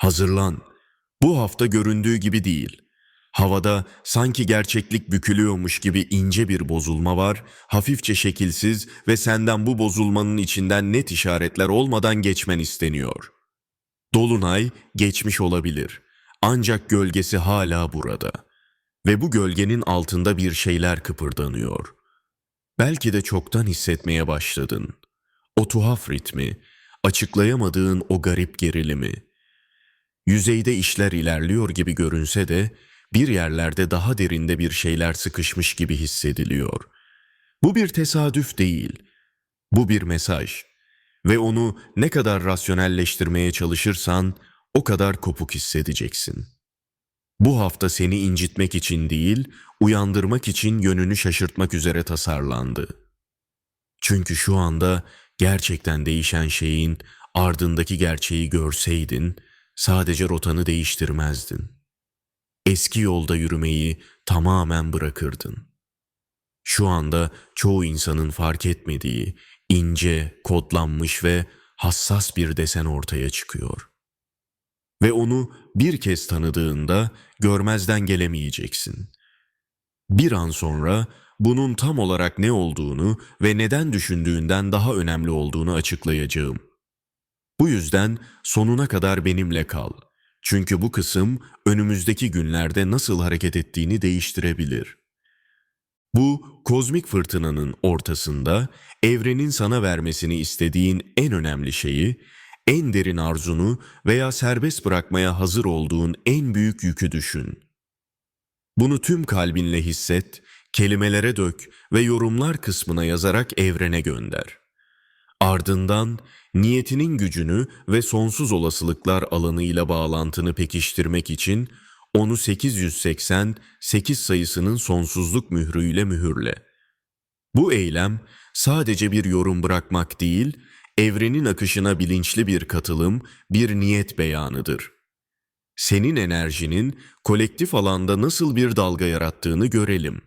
Hazırlan. Bu hafta göründüğü gibi değil. Havada sanki gerçeklik bükülüyormuş gibi ince bir bozulma var, hafifçe şekilsiz ve senden bu bozulmanın içinden net işaretler olmadan geçmen isteniyor. Dolunay geçmiş olabilir. Ancak gölgesi hala burada. Ve bu gölgenin altında bir şeyler kıpırdanıyor. Belki de çoktan hissetmeye başladın. O tuhaf ritmi, açıklayamadığın o garip gerilimi. Yüzeyde işler ilerliyor gibi görünse de bir yerlerde daha derinde bir şeyler sıkışmış gibi hissediliyor. Bu bir tesadüf değil. Bu bir mesaj. Ve onu ne kadar rasyonelleştirmeye çalışırsan o kadar kopuk hissedeceksin. Bu hafta seni incitmek için değil, uyandırmak için yönünü şaşırtmak üzere tasarlandı. Çünkü şu anda gerçekten değişen şeyin ardındaki gerçeği görseydin, sadece rotanı değiştirmezdin. Eski yolda yürümeyi tamamen bırakırdın. Şu anda çoğu insanın fark etmediği, ince, kodlanmış ve hassas bir desen ortaya çıkıyor. Ve onu bir kez tanıdığında görmezden gelemeyeceksin. Bir an sonra bunun tam olarak ne olduğunu ve neden düşündüğünden daha önemli olduğunu açıklayacağım. Bu yüzden sonuna kadar benimle kal. Çünkü bu kısım önümüzdeki günlerde nasıl hareket ettiğini değiştirebilir. Bu kozmik fırtınanın ortasında evrenin sana vermesini istediğin en önemli şeyi, en derin arzunu veya serbest bırakmaya hazır olduğun en büyük yükü düşün. Bunu tüm kalbinle hisset, kelimelere dök ve yorumlar kısmına yazarak evrene gönder. Ardından niyetinin gücünü ve sonsuz olasılıklar alanıyla bağlantını pekiştirmek için onu 880 8 sayısının sonsuzluk mührüyle mühürle. Bu eylem sadece bir yorum bırakmak değil, evrenin akışına bilinçli bir katılım, bir niyet beyanıdır. Senin enerjinin kolektif alanda nasıl bir dalga yarattığını görelim.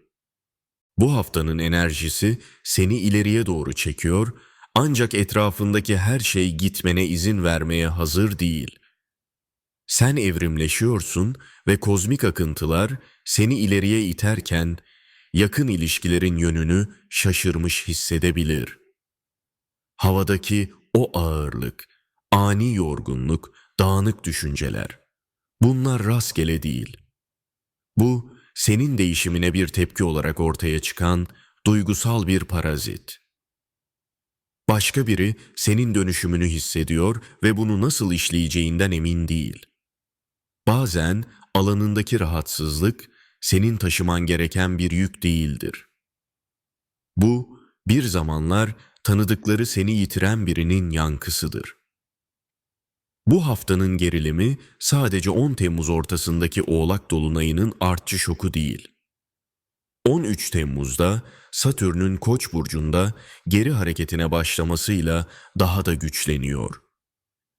Bu haftanın enerjisi seni ileriye doğru çekiyor ancak etrafındaki her şey gitmene izin vermeye hazır değil. Sen evrimleşiyorsun ve kozmik akıntılar seni ileriye iterken yakın ilişkilerin yönünü şaşırmış hissedebilir. Havadaki o ağırlık, ani yorgunluk, dağınık düşünceler. Bunlar rastgele değil. Bu senin değişimine bir tepki olarak ortaya çıkan duygusal bir parazit. Başka biri senin dönüşümünü hissediyor ve bunu nasıl işleyeceğinden emin değil. Bazen alanındaki rahatsızlık senin taşıman gereken bir yük değildir. Bu bir zamanlar tanıdıkları seni yitiren birinin yankısıdır. Bu haftanın gerilimi sadece 10 Temmuz ortasındaki Oğlak Dolunay'ının artçı şoku değil. 13 Temmuz'da Satürn'ün Koç burcunda geri hareketine başlamasıyla daha da güçleniyor.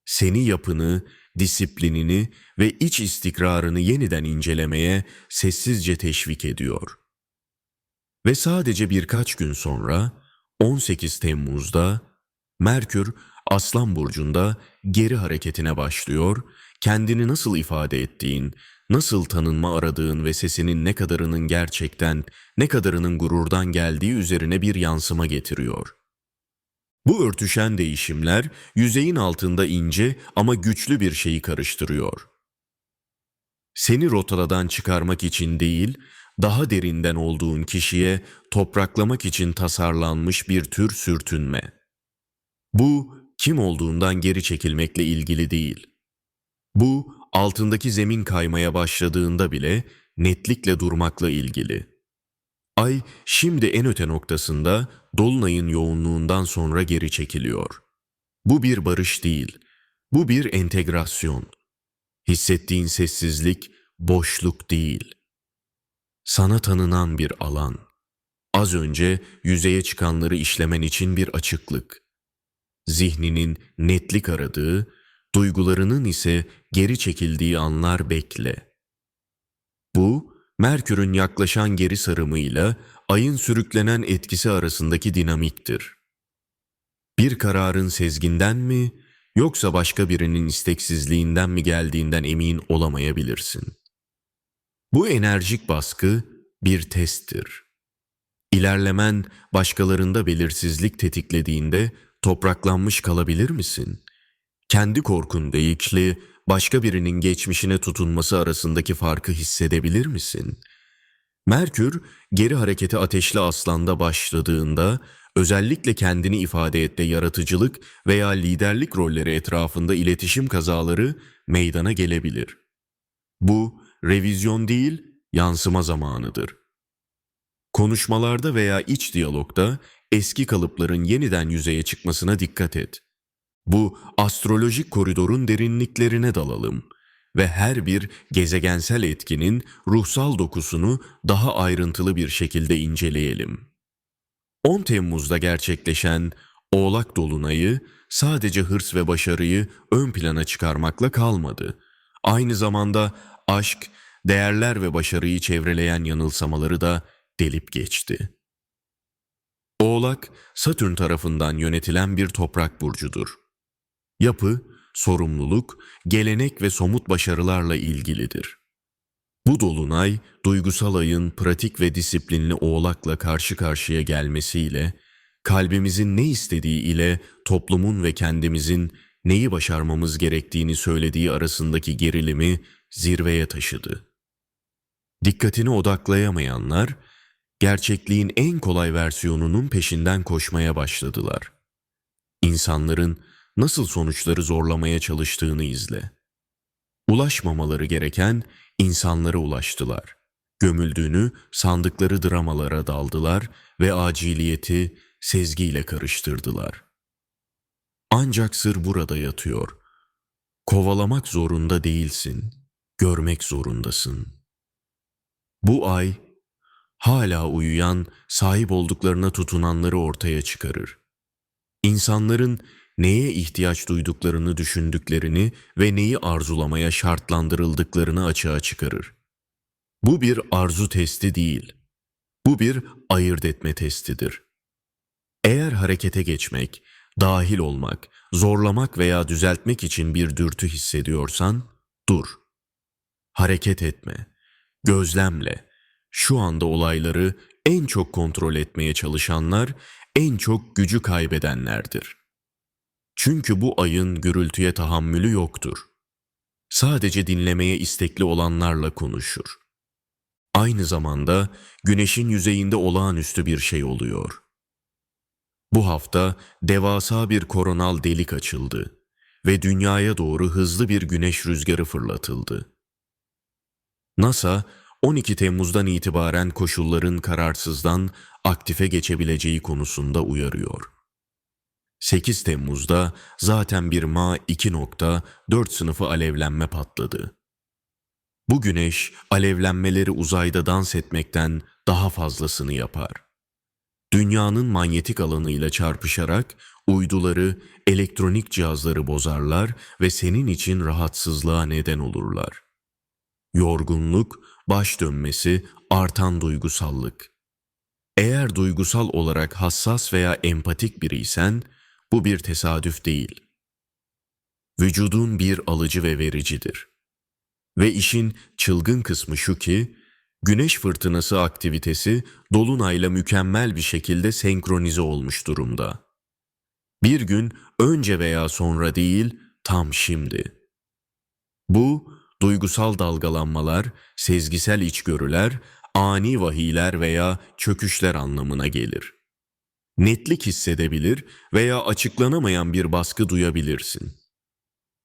Seni yapını, disiplinini ve iç istikrarını yeniden incelemeye sessizce teşvik ediyor. Ve sadece birkaç gün sonra 18 Temmuz'da Merkür Aslan burcunda geri hareketine başlıyor, kendini nasıl ifade ettiğin, nasıl tanınma aradığın ve sesinin ne kadarının gerçekten, ne kadarının gururdan geldiği üzerine bir yansıma getiriyor. Bu örtüşen değişimler yüzeyin altında ince ama güçlü bir şeyi karıştırıyor. Seni rotaladan çıkarmak için değil, daha derinden olduğun kişiye topraklamak için tasarlanmış bir tür sürtünme. Bu kim olduğundan geri çekilmekle ilgili değil. Bu altındaki zemin kaymaya başladığında bile netlikle durmakla ilgili. Ay şimdi en öte noktasında dolunayın yoğunluğundan sonra geri çekiliyor. Bu bir barış değil, bu bir entegrasyon. Hissettiğin sessizlik boşluk değil. Sana tanınan bir alan. Az önce yüzeye çıkanları işlemen için bir açıklık. Zihninin netlik aradığı, duygularının ise geri çekildiği anlar bekle. Bu, Merkür'ün yaklaşan geri sarımıyla ayın sürüklenen etkisi arasındaki dinamiktir. Bir kararın sezginden mi, yoksa başka birinin isteksizliğinden mi geldiğinden emin olamayabilirsin. Bu enerjik baskı bir testtir. İlerlemen başkalarında belirsizlik tetiklediğinde topraklanmış kalabilir misin? Kendi korkun değişli, başka birinin geçmişine tutunması arasındaki farkı hissedebilir misin? Merkür, geri hareketi ateşli aslanda başladığında, özellikle kendini ifade ette yaratıcılık veya liderlik rolleri etrafında iletişim kazaları meydana gelebilir. Bu, revizyon değil, yansıma zamanıdır. Konuşmalarda veya iç diyalogda eski kalıpların yeniden yüzeye çıkmasına dikkat et. Bu astrolojik koridorun derinliklerine dalalım ve her bir gezegensel etkinin ruhsal dokusunu daha ayrıntılı bir şekilde inceleyelim. 10 Temmuz'da gerçekleşen Oğlak Dolunayı sadece hırs ve başarıyı ön plana çıkarmakla kalmadı. Aynı zamanda aşk, değerler ve başarıyı çevreleyen yanılsamaları da delip geçti. Oğlak, Satürn tarafından yönetilen bir toprak burcudur. Yapı, sorumluluk, gelenek ve somut başarılarla ilgilidir. Bu dolunay, duygusal ayın pratik ve disiplinli oğlakla karşı karşıya gelmesiyle, kalbimizin ne istediği ile toplumun ve kendimizin neyi başarmamız gerektiğini söylediği arasındaki gerilimi zirveye taşıdı. Dikkatini odaklayamayanlar, gerçekliğin en kolay versiyonunun peşinden koşmaya başladılar. İnsanların nasıl sonuçları zorlamaya çalıştığını izle. Ulaşmamaları gereken insanlara ulaştılar. Gömüldüğünü sandıkları dramalara daldılar ve aciliyeti sezgiyle karıştırdılar. Ancak sır burada yatıyor. Kovalamak zorunda değilsin, görmek zorundasın. Bu ay hala uyuyan, sahip olduklarına tutunanları ortaya çıkarır. İnsanların neye ihtiyaç duyduklarını düşündüklerini ve neyi arzulamaya şartlandırıldıklarını açığa çıkarır. Bu bir arzu testi değil. Bu bir ayırt etme testidir. Eğer harekete geçmek, dahil olmak, zorlamak veya düzeltmek için bir dürtü hissediyorsan, dur. Hareket etme. Gözlemle. Şu anda olayları en çok kontrol etmeye çalışanlar, en çok gücü kaybedenlerdir.'' Çünkü bu ayın gürültüye tahammülü yoktur. Sadece dinlemeye istekli olanlarla konuşur. Aynı zamanda güneşin yüzeyinde olağanüstü bir şey oluyor. Bu hafta devasa bir koronal delik açıldı ve dünyaya doğru hızlı bir güneş rüzgarı fırlatıldı. NASA 12 Temmuz'dan itibaren koşulların kararsızdan aktife geçebileceği konusunda uyarıyor. 8 Temmuz'da zaten bir Ma 2.4 sınıfı alevlenme patladı. Bu güneş alevlenmeleri uzayda dans etmekten daha fazlasını yapar. Dünyanın manyetik alanıyla çarpışarak uyduları, elektronik cihazları bozarlar ve senin için rahatsızlığa neden olurlar. Yorgunluk, baş dönmesi, artan duygusallık. Eğer duygusal olarak hassas veya empatik biriysen, bu bir tesadüf değil. Vücudun bir alıcı ve vericidir. Ve işin çılgın kısmı şu ki, güneş fırtınası aktivitesi dolunayla mükemmel bir şekilde senkronize olmuş durumda. Bir gün önce veya sonra değil, tam şimdi. Bu, duygusal dalgalanmalar, sezgisel içgörüler, ani vahiyler veya çöküşler anlamına gelir netlik hissedebilir veya açıklanamayan bir baskı duyabilirsin.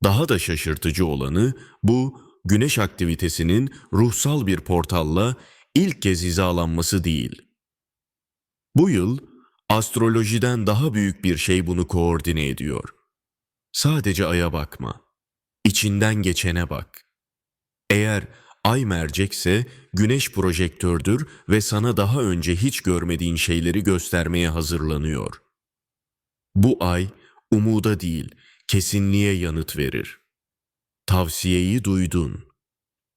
Daha da şaşırtıcı olanı bu güneş aktivitesinin ruhsal bir portalla ilk kez hizalanması değil. Bu yıl astrolojiden daha büyük bir şey bunu koordine ediyor. Sadece aya bakma. İçinden geçene bak. Eğer Ay mercekse güneş projektördür ve sana daha önce hiç görmediğin şeyleri göstermeye hazırlanıyor. Bu ay umuda değil, kesinliğe yanıt verir. Tavsiyeyi duydun.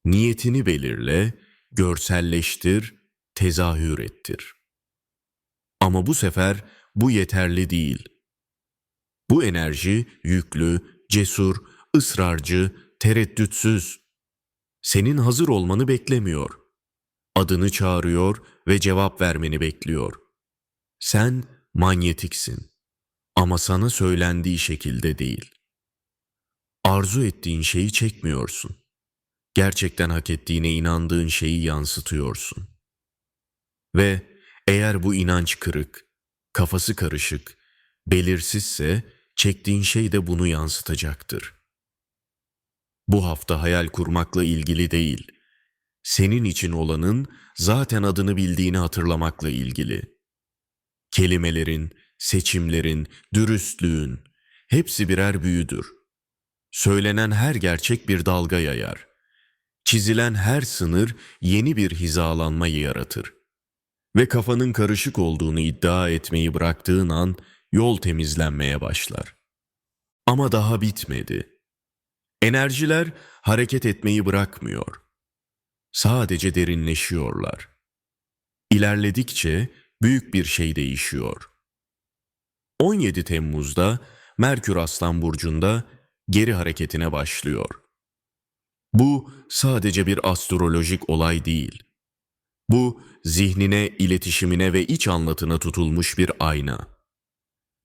Niyetini belirle, görselleştir, tezahür ettir. Ama bu sefer bu yeterli değil. Bu enerji yüklü, cesur, ısrarcı, tereddütsüz. Senin hazır olmanı beklemiyor. Adını çağırıyor ve cevap vermeni bekliyor. Sen manyetiksin. Ama sana söylendiği şekilde değil. Arzu ettiğin şeyi çekmiyorsun. Gerçekten hak ettiğine inandığın şeyi yansıtıyorsun. Ve eğer bu inanç kırık, kafası karışık, belirsizse çektiğin şey de bunu yansıtacaktır. Bu hafta hayal kurmakla ilgili değil, senin için olanın zaten adını bildiğini hatırlamakla ilgili. Kelimelerin, seçimlerin, dürüstlüğün hepsi birer büyüdür. Söylenen her gerçek bir dalga yayar. Çizilen her sınır yeni bir hizalanmayı yaratır. Ve kafanın karışık olduğunu iddia etmeyi bıraktığın an yol temizlenmeye başlar. Ama daha bitmedi. Enerjiler hareket etmeyi bırakmıyor. Sadece derinleşiyorlar. İlerledikçe büyük bir şey değişiyor. 17 Temmuz'da Merkür Aslan Burcu'nda geri hareketine başlıyor. Bu sadece bir astrolojik olay değil. Bu zihnine, iletişimine ve iç anlatına tutulmuş bir ayna.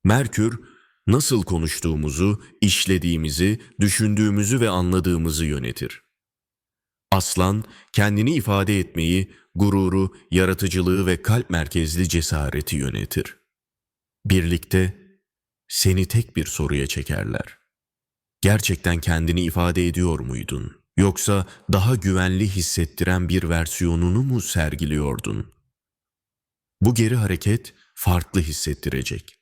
Merkür, nasıl konuştuğumuzu, işlediğimizi, düşündüğümüzü ve anladığımızı yönetir. Aslan, kendini ifade etmeyi, gururu, yaratıcılığı ve kalp merkezli cesareti yönetir. Birlikte seni tek bir soruya çekerler. Gerçekten kendini ifade ediyor muydun? Yoksa daha güvenli hissettiren bir versiyonunu mu sergiliyordun? Bu geri hareket farklı hissettirecek.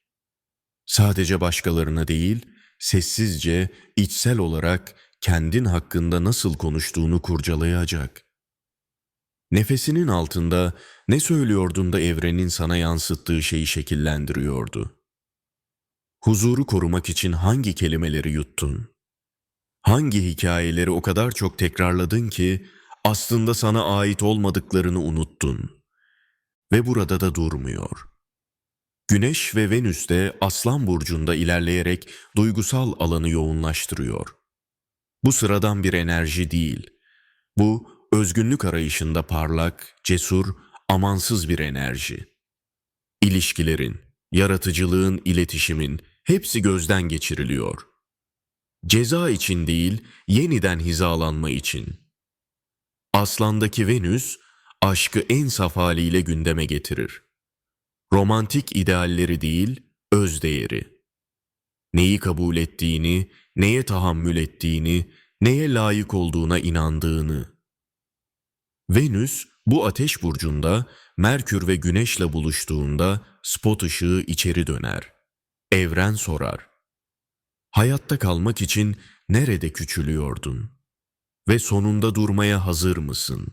Sadece başkalarına değil, sessizce, içsel olarak kendin hakkında nasıl konuştuğunu kurcalayacak. Nefesinin altında ne söylüyordun da evrenin sana yansıttığı şeyi şekillendiriyordu. Huzuru korumak için hangi kelimeleri yuttun? Hangi hikayeleri o kadar çok tekrarladın ki aslında sana ait olmadıklarını unuttun? Ve burada da durmuyor. Güneş ve Venüs de Aslan burcunda ilerleyerek duygusal alanı yoğunlaştırıyor. Bu sıradan bir enerji değil. Bu özgünlük arayışında parlak, cesur, amansız bir enerji. İlişkilerin, yaratıcılığın, iletişimin hepsi gözden geçiriliyor. Ceza için değil, yeniden hizalanma için. Aslandaki Venüs, aşkı en saf haliyle gündeme getirir. Romantik idealleri değil, öz değeri. Neyi kabul ettiğini, neye tahammül ettiğini, neye layık olduğuna inandığını. Venüs bu ateş burcunda Merkür ve Güneş'le buluştuğunda spot ışığı içeri döner. Evren sorar. Hayatta kalmak için nerede küçülüyordun? Ve sonunda durmaya hazır mısın?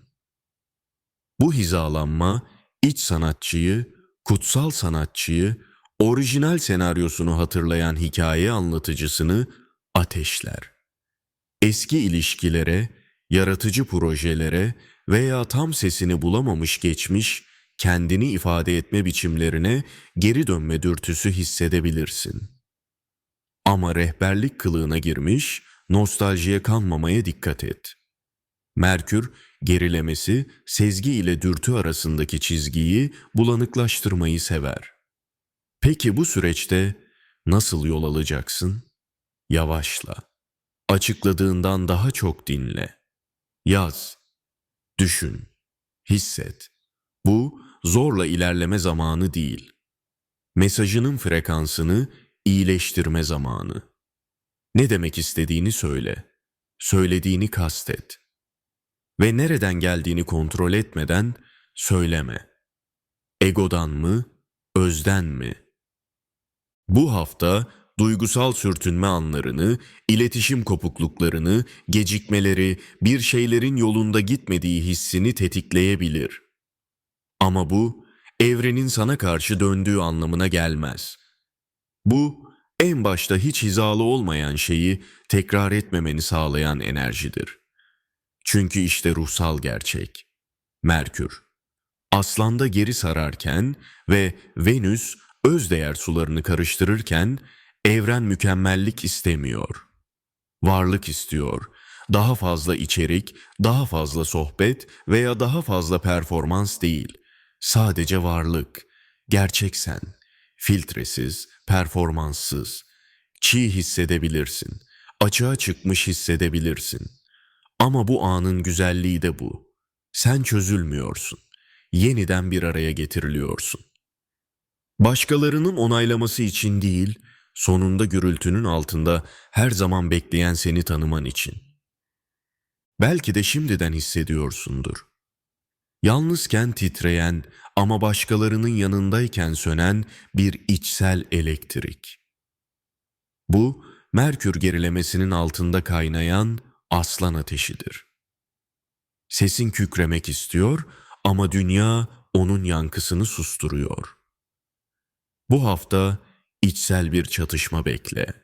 Bu hizalanma iç sanatçıyı, kutsal sanatçıyı, orijinal senaryosunu hatırlayan hikaye anlatıcısını ateşler. Eski ilişkilere, yaratıcı projelere veya tam sesini bulamamış geçmiş, kendini ifade etme biçimlerine geri dönme dürtüsü hissedebilirsin. Ama rehberlik kılığına girmiş, nostaljiye kanmamaya dikkat et. Merkür, gerilemesi, sezgi ile dürtü arasındaki çizgiyi bulanıklaştırmayı sever. Peki bu süreçte nasıl yol alacaksın? Yavaşla. Açıkladığından daha çok dinle. Yaz. Düşün. Hisset. Bu zorla ilerleme zamanı değil. Mesajının frekansını iyileştirme zamanı. Ne demek istediğini söyle. Söylediğini kastet. Ve nereden geldiğini kontrol etmeden söyleme. Egodan mı, özden mi? Bu hafta duygusal sürtünme anlarını, iletişim kopukluklarını, gecikmeleri, bir şeylerin yolunda gitmediği hissini tetikleyebilir. Ama bu evrenin sana karşı döndüğü anlamına gelmez. Bu en başta hiç hizalı olmayan şeyi tekrar etmemeni sağlayan enerjidir. Çünkü işte ruhsal gerçek. Merkür. Aslanda geri sararken ve Venüs özdeğer sularını karıştırırken evren mükemmellik istemiyor. Varlık istiyor. Daha fazla içerik, daha fazla sohbet veya daha fazla performans değil. Sadece varlık. Gerçek sen. Filtresiz, performanssız. Çiğ hissedebilirsin. Açığa çıkmış hissedebilirsin. Ama bu anın güzelliği de bu. Sen çözülmüyorsun. Yeniden bir araya getiriliyorsun. Başkalarının onaylaması için değil, sonunda gürültünün altında her zaman bekleyen seni tanıman için. Belki de şimdiden hissediyorsundur. Yalnızken titreyen ama başkalarının yanındayken sönen bir içsel elektrik. Bu, Merkür gerilemesinin altında kaynayan aslan ateşidir. Sesin kükremek istiyor ama dünya onun yankısını susturuyor. Bu hafta içsel bir çatışma bekle.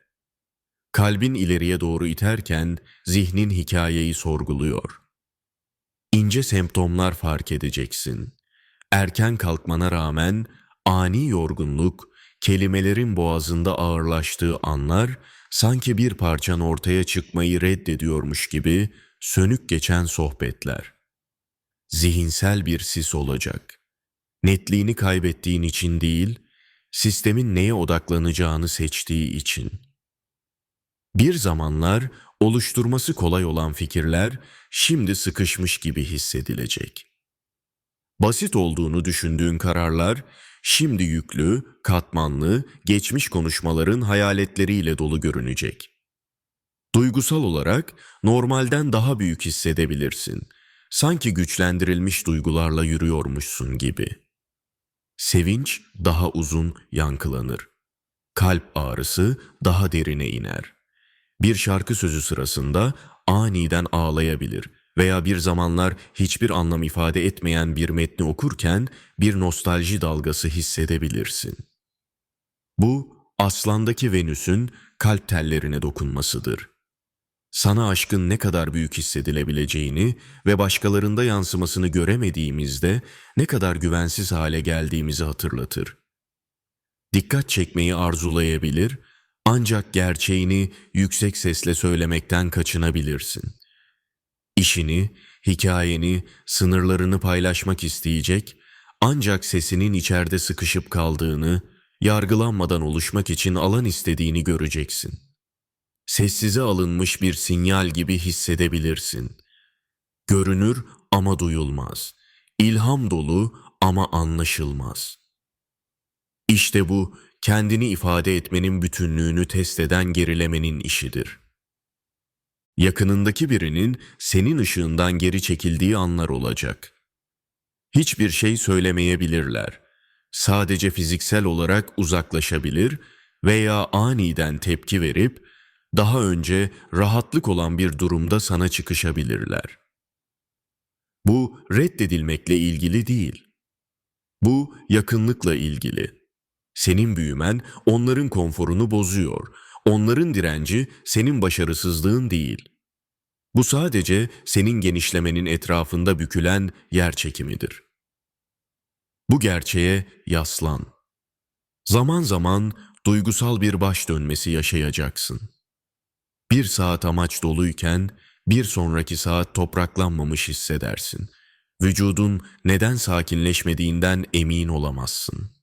Kalbin ileriye doğru iterken zihnin hikayeyi sorguluyor. İnce semptomlar fark edeceksin. Erken kalkmana rağmen ani yorgunluk, kelimelerin boğazında ağırlaştığı anlar sanki bir parçan ortaya çıkmayı reddediyormuş gibi sönük geçen sohbetler. Zihinsel bir sis olacak. Netliğini kaybettiğin için değil, sistemin neye odaklanacağını seçtiği için. Bir zamanlar oluşturması kolay olan fikirler şimdi sıkışmış gibi hissedilecek. Basit olduğunu düşündüğün kararlar şimdi yüklü, katmanlı, geçmiş konuşmaların hayaletleriyle dolu görünecek. Duygusal olarak normalden daha büyük hissedebilirsin. Sanki güçlendirilmiş duygularla yürüyormuşsun gibi. Sevinç daha uzun yankılanır. Kalp ağrısı daha derine iner. Bir şarkı sözü sırasında aniden ağlayabilir veya bir zamanlar hiçbir anlam ifade etmeyen bir metni okurken bir nostalji dalgası hissedebilirsin. Bu aslandaki Venüs'ün kalp tellerine dokunmasıdır. Sana aşkın ne kadar büyük hissedilebileceğini ve başkalarında yansımasını göremediğimizde ne kadar güvensiz hale geldiğimizi hatırlatır. Dikkat çekmeyi arzulayabilir ancak gerçeğini yüksek sesle söylemekten kaçınabilirsin. İşini, hikayeni, sınırlarını paylaşmak isteyecek ancak sesinin içeride sıkışıp kaldığını, yargılanmadan oluşmak için alan istediğini göreceksin. Sessize alınmış bir sinyal gibi hissedebilirsin. Görünür ama duyulmaz. İlham dolu ama anlaşılmaz. İşte bu kendini ifade etmenin bütünlüğünü test eden gerilemenin işidir. Yakınındaki birinin senin ışığından geri çekildiği anlar olacak. Hiçbir şey söylemeyebilirler. Sadece fiziksel olarak uzaklaşabilir veya aniden tepki verip daha önce rahatlık olan bir durumda sana çıkışabilirler. Bu reddedilmekle ilgili değil. Bu yakınlıkla ilgili. Senin büyümen onların konforunu bozuyor. Onların direnci senin başarısızlığın değil. Bu sadece senin genişlemenin etrafında bükülen yer çekimidir. Bu gerçeğe yaslan. Zaman zaman duygusal bir baş dönmesi yaşayacaksın. Bir saat amaç doluyken bir sonraki saat topraklanmamış hissedersin. Vücudun neden sakinleşmediğinden emin olamazsın.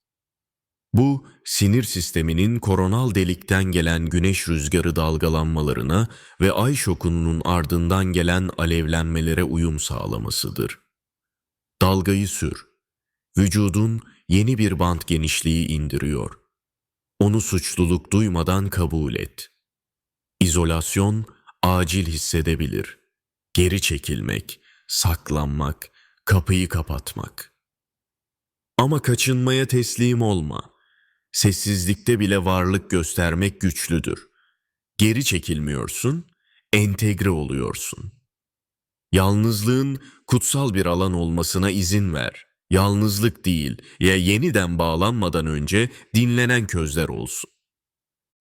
Bu sinir sisteminin koronal delikten gelen güneş rüzgarı dalgalanmalarına ve ay şokunun ardından gelen alevlenmelere uyum sağlamasıdır. Dalgayı sür. Vücudun yeni bir bant genişliği indiriyor. Onu suçluluk duymadan kabul et. İzolasyon acil hissedebilir. Geri çekilmek, saklanmak, kapıyı kapatmak. Ama kaçınmaya teslim olma. Sessizlikte bile varlık göstermek güçlüdür. Geri çekilmiyorsun, entegre oluyorsun. Yalnızlığın kutsal bir alan olmasına izin ver. Yalnızlık değil, ya yeniden bağlanmadan önce dinlenen közler olsun.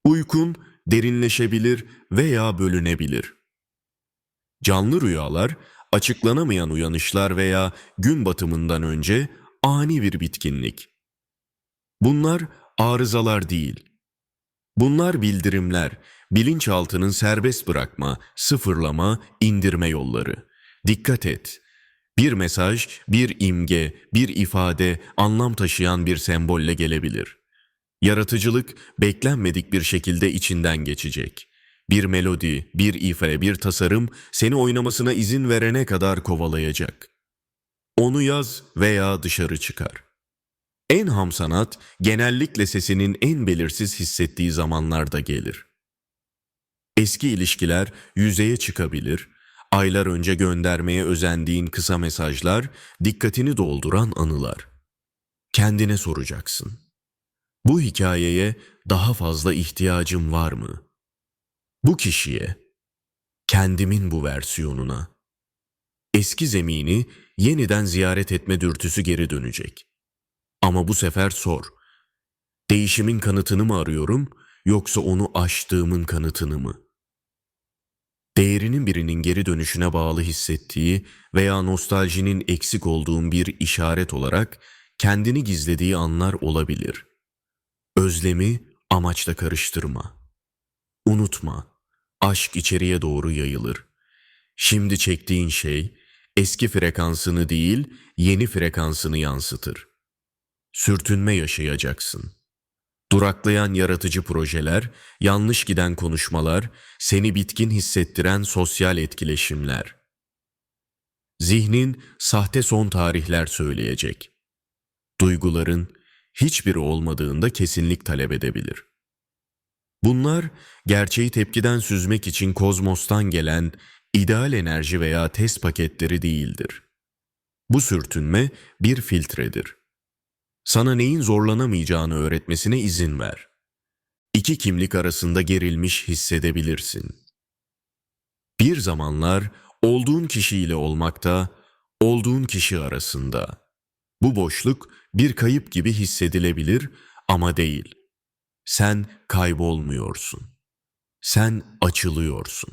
Uykun derinleşebilir veya bölünebilir. Canlı rüyalar, açıklanamayan uyanışlar veya gün batımından önce ani bir bitkinlik. Bunlar arızalar değil. Bunlar bildirimler, bilinçaltının serbest bırakma, sıfırlama, indirme yolları. Dikkat et. Bir mesaj, bir imge, bir ifade, anlam taşıyan bir sembolle gelebilir. Yaratıcılık beklenmedik bir şekilde içinden geçecek. Bir melodi, bir ife, bir tasarım seni oynamasına izin verene kadar kovalayacak. Onu yaz veya dışarı çıkar. En ham sanat genellikle sesinin en belirsiz hissettiği zamanlarda gelir. Eski ilişkiler yüzeye çıkabilir, aylar önce göndermeye özendiğin kısa mesajlar, dikkatini dolduran anılar. Kendine soracaksın. Bu hikayeye daha fazla ihtiyacım var mı? Bu kişiye, kendimin bu versiyonuna. Eski zemini yeniden ziyaret etme dürtüsü geri dönecek. Ama bu sefer sor. Değişimin kanıtını mı arıyorum yoksa onu aştığımın kanıtını mı? Değerinin birinin geri dönüşüne bağlı hissettiği veya nostaljinin eksik olduğun bir işaret olarak kendini gizlediği anlar olabilir. Özlemi amaçla karıştırma. Unutma, aşk içeriye doğru yayılır. Şimdi çektiğin şey eski frekansını değil, yeni frekansını yansıtır. Sürtünme yaşayacaksın. Duraklayan yaratıcı projeler, yanlış giden konuşmalar, seni bitkin hissettiren sosyal etkileşimler. Zihnin sahte son tarihler söyleyecek. Duyguların hiçbiri olmadığında kesinlik talep edebilir. Bunlar gerçeği tepkiden süzmek için kozmostan gelen ideal enerji veya test paketleri değildir. Bu sürtünme bir filtredir. Sana neyin zorlanamayacağını öğretmesine izin ver. İki kimlik arasında gerilmiş hissedebilirsin. Bir zamanlar olduğun kişiyle olmakta, olduğun kişi arasında. Bu boşluk bir kayıp gibi hissedilebilir ama değil. Sen kaybolmuyorsun. Sen açılıyorsun.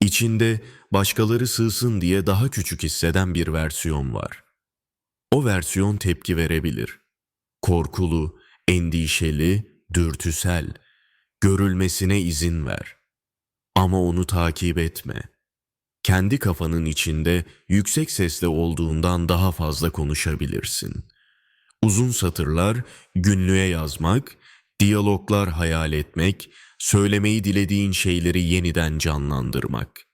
İçinde başkaları sığsın diye daha küçük hisseden bir versiyon var. O versiyon tepki verebilir. Korkulu, endişeli, dürtüsel. Görülmesine izin ver. Ama onu takip etme. Kendi kafanın içinde yüksek sesle olduğundan daha fazla konuşabilirsin. Uzun satırlar, günlüğe yazmak, diyaloglar hayal etmek, söylemeyi dilediğin şeyleri yeniden canlandırmak.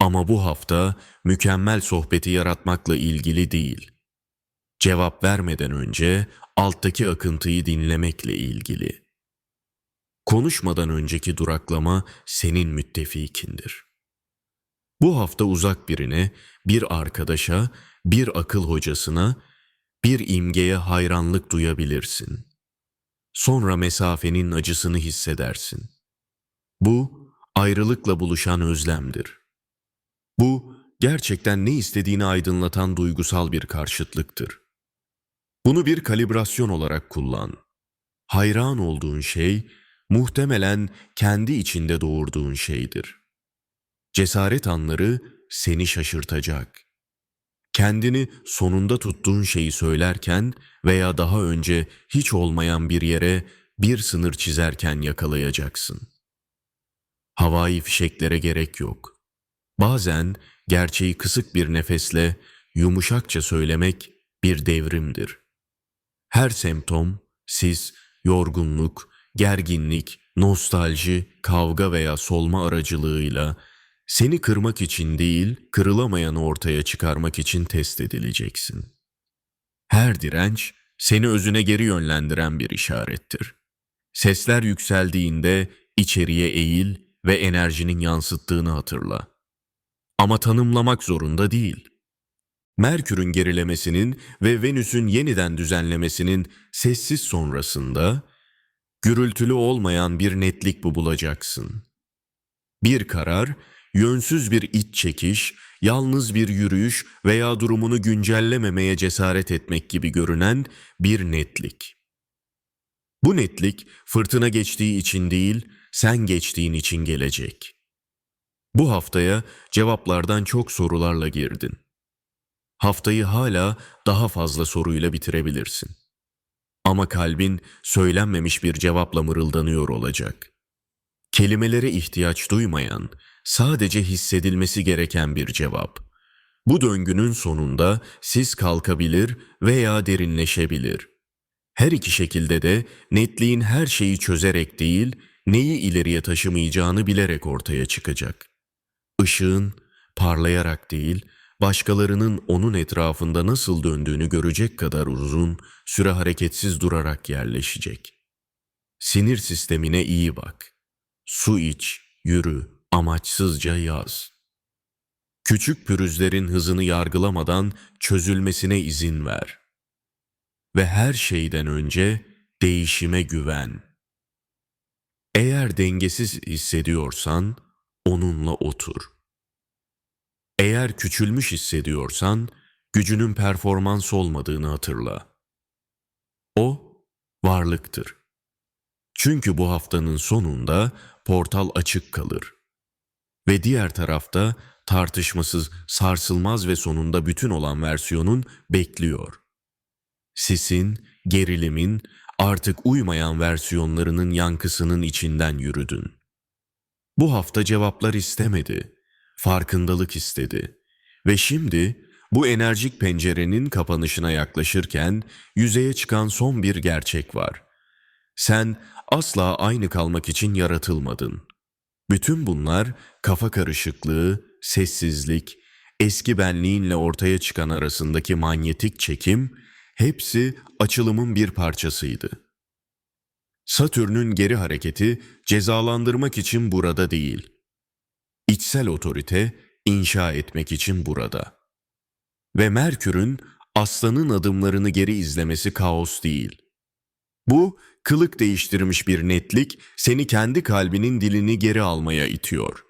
Ama bu hafta mükemmel sohbeti yaratmakla ilgili değil. Cevap vermeden önce alttaki akıntıyı dinlemekle ilgili. Konuşmadan önceki duraklama senin müttefikindir. Bu hafta uzak birine, bir arkadaşa, bir akıl hocasına, bir imgeye hayranlık duyabilirsin. Sonra mesafenin acısını hissedersin. Bu ayrılıkla buluşan özlemdir. Bu gerçekten ne istediğini aydınlatan duygusal bir karşıtlıktır. Bunu bir kalibrasyon olarak kullan. Hayran olduğun şey muhtemelen kendi içinde doğurduğun şeydir. Cesaret anları seni şaşırtacak. Kendini sonunda tuttuğun şeyi söylerken veya daha önce hiç olmayan bir yere bir sınır çizerken yakalayacaksın. Havai fişeklere gerek yok. Bazen gerçeği kısık bir nefesle yumuşakça söylemek bir devrimdir. Her semptom, sis, yorgunluk, gerginlik, nostalji, kavga veya solma aracılığıyla seni kırmak için değil, kırılamayanı ortaya çıkarmak için test edileceksin. Her direnç seni özüne geri yönlendiren bir işarettir. Sesler yükseldiğinde içeriye eğil ve enerjinin yansıttığını hatırla. Ama tanımlamak zorunda değil. Merkür'ün gerilemesinin ve Venüs'ün yeniden düzenlemesinin sessiz sonrasında gürültülü olmayan bir netlik bu bulacaksın. Bir karar yönsüz bir iç çekiş, yalnız bir yürüyüş veya durumunu güncellememeye cesaret etmek gibi görünen bir netlik. Bu netlik fırtına geçtiği için değil, sen geçtiğin için gelecek. Bu haftaya cevaplardan çok sorularla girdin. Haftayı hala daha fazla soruyla bitirebilirsin. Ama kalbin söylenmemiş bir cevapla mırıldanıyor olacak. Kelimelere ihtiyaç duymayan, sadece hissedilmesi gereken bir cevap. Bu döngünün sonunda siz kalkabilir veya derinleşebilir. Her iki şekilde de netliğin her şeyi çözerek değil, neyi ileriye taşımayacağını bilerek ortaya çıkacak. Işığın parlayarak değil, başkalarının onun etrafında nasıl döndüğünü görecek kadar uzun süre hareketsiz durarak yerleşecek. Sinir sistemine iyi bak. Su iç, yürü, amaçsızca yaz. Küçük pürüzlerin hızını yargılamadan çözülmesine izin ver. Ve her şeyden önce değişime güven. Eğer dengesiz hissediyorsan onunla otur. Eğer küçülmüş hissediyorsan gücünün performans olmadığını hatırla. O varlıktır. Çünkü bu haftanın sonunda portal açık kalır. Ve diğer tarafta tartışmasız, sarsılmaz ve sonunda bütün olan versiyonun bekliyor. Sisin, gerilimin, artık uymayan versiyonlarının yankısının içinden yürüdün. Bu hafta cevaplar istemedi, farkındalık istedi. Ve şimdi bu enerjik pencerenin kapanışına yaklaşırken yüzeye çıkan son bir gerçek var. Sen asla aynı kalmak için yaratılmadın. Bütün bunlar kafa karışıklığı, sessizlik, eski benliğinle ortaya çıkan arasındaki manyetik çekim hepsi açılımın bir parçasıydı. Satürn'ün geri hareketi cezalandırmak için burada değil. İçsel otorite inşa etmek için burada. Ve Merkür'ün aslanın adımlarını geri izlemesi kaos değil. Bu kılık değiştirmiş bir netlik seni kendi kalbinin dilini geri almaya itiyor.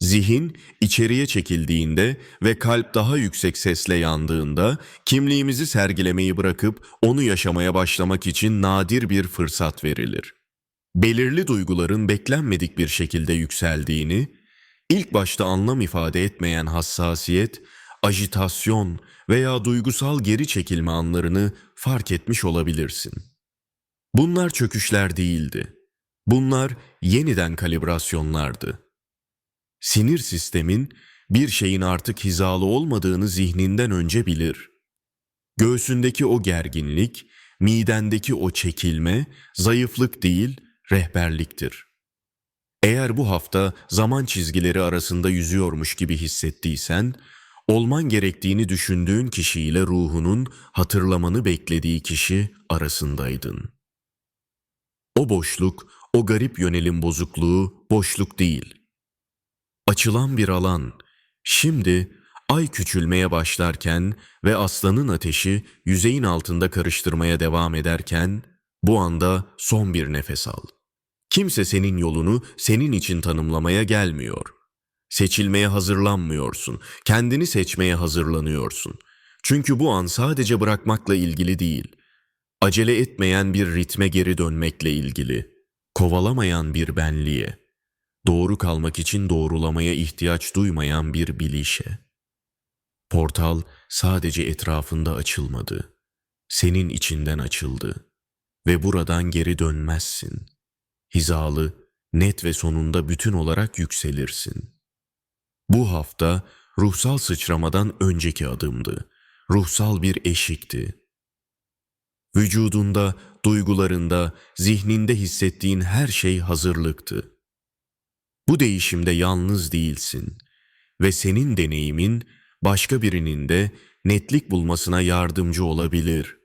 Zihin içeriye çekildiğinde ve kalp daha yüksek sesle yandığında kimliğimizi sergilemeyi bırakıp onu yaşamaya başlamak için nadir bir fırsat verilir. Belirli duyguların beklenmedik bir şekilde yükseldiğini, ilk başta anlam ifade etmeyen hassasiyet, ajitasyon veya duygusal geri çekilme anlarını fark etmiş olabilirsin. Bunlar çöküşler değildi. Bunlar yeniden kalibrasyonlardı. Sinir sistemin bir şeyin artık hizalı olmadığını zihninden önce bilir. Göğsündeki o gerginlik, midendeki o çekilme zayıflık değil, rehberliktir. Eğer bu hafta zaman çizgileri arasında yüzüyormuş gibi hissettiysen, olman gerektiğini düşündüğün kişiyle ruhunun hatırlamanı beklediği kişi arasındaydın. O boşluk, o garip yönelim bozukluğu boşluk değil. Açılan bir alan. Şimdi ay küçülmeye başlarken ve aslanın ateşi yüzeyin altında karıştırmaya devam ederken bu anda son bir nefes al. Kimse senin yolunu senin için tanımlamaya gelmiyor. Seçilmeye hazırlanmıyorsun. Kendini seçmeye hazırlanıyorsun. Çünkü bu an sadece bırakmakla ilgili değil. Acele etmeyen bir ritme geri dönmekle ilgili. Kovalamayan bir benliğe. Doğru kalmak için doğrulamaya ihtiyaç duymayan bir bilişe. Portal sadece etrafında açılmadı. Senin içinden açıldı. Ve buradan geri dönmezsin. Hizalı, net ve sonunda bütün olarak yükselirsin. Bu hafta ruhsal sıçramadan önceki adımdı. Ruhsal bir eşikti. Vücudunda, duygularında, zihninde hissettiğin her şey hazırlıktı. Bu değişimde yalnız değilsin ve senin deneyimin başka birinin de netlik bulmasına yardımcı olabilir.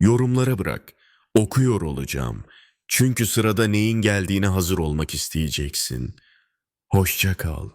Yorumlara bırak, okuyor olacağım. Çünkü sırada neyin geldiğine hazır olmak isteyeceksin. Hoşça kal.